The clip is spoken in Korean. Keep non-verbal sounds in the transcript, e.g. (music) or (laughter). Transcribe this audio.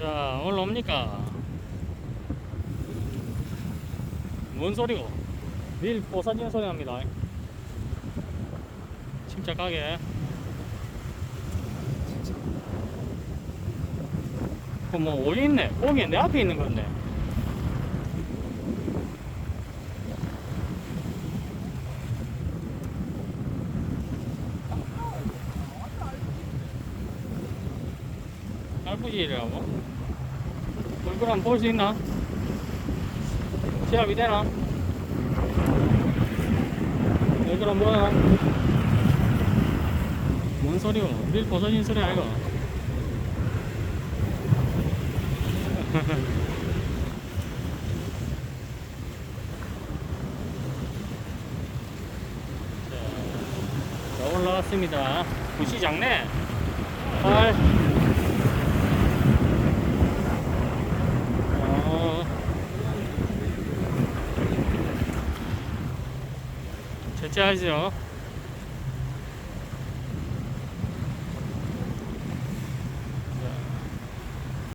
자, 오늘 옵니까? 뭔 소리고? 밀 뽀사지는 소리 납니다. 침착하게. 그뭐 어디 있네? 거기 내 앞에 있는 건데. 할부지라고? 얼굴 한번 볼 수 있나? 시합이 되나? 얼굴 한번 보나? 뭔 소리요? 밀 벗어진 소리 아이가? 자, (laughs) 자, 올라왔습니다. 작네. 팔. 어. 제치하죠.